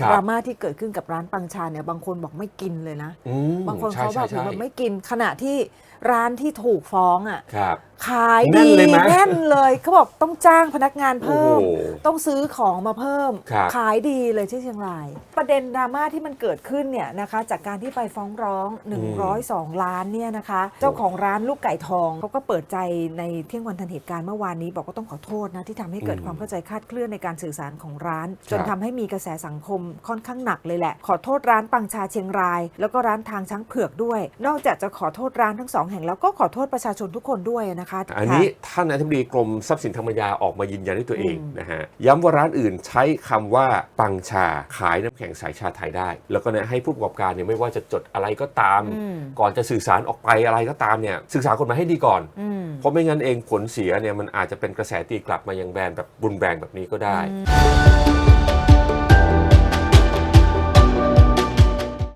ครับดราม่าที่เกิดขึ้นกับร้านปังชาเนี่ยบางคนบอกไม่กินเลยนะ อืมบางคนใช่เขาแบบใช่แบบใช่ไม่กินขณะที่ร้านที่ถูกฟ้องอะครับ ขายแน่ดีนเลยไหมแน่นเลยเขาบอกต้องจ้างพนักงานเพิ่ม โอ้โหต้องซื้อของมาเพิ่ม ครับ ขายดีเลยที่เชียงราย ประเด็นดราม่าที่มันเกิดขึ้นเนี่ยนะคะ จากการที่ไปฟ้องร้อง 102 ล้านเนี่ยนะคะ เจ้าของร้านลูกไก่ทองเขาก็เปิดใจในเที่ยงวันทันเหตุการณ์เมื่อวานนี้ บอกว่าต้องขอโทษนะที่ทำให้เกิดอืมความเข้าใจคลาดเคลื่อนในการสื่อสารของร้าน จนครับทำให้มีกระแสสังคมค่อนข้างหนักเลยแหละ ขอโทษร้านปังชาเชียงราย แล้วก็ร้านทางช้างเผือกด้วย นอกจากจะขอโทษร้านทั้งสองแห่งแล้วก็ขอโทษประชาชนทุกคนด้วยนะคะอันนี้ค่ะท่านอธิบดีกรมทรัพย์สินทางปัญญาออกมายืนยันด้วยตัวเองอืมนะฮะย้ำว่าร้านอื่นใช้คำว่าปังชาขายน้ำแข็งสายชาไทยได้ แล้วก็เนี่ยให้ผู้ประกอบการเนี่ยไม่ว่าจะจดอะไรก็ตามอืมก่อนจะสื่อสารออกไปอะไรก็ตามเนี่ยศึกษากฎหมายให้ดีก่อนอืมเพราะไม่งั้นเองผลเสียเนี่ยมันอาจจะเป็นกระแสตีกลับมายังแบรนด์แบบรุนแรงแบบนี้ก็ได้อืม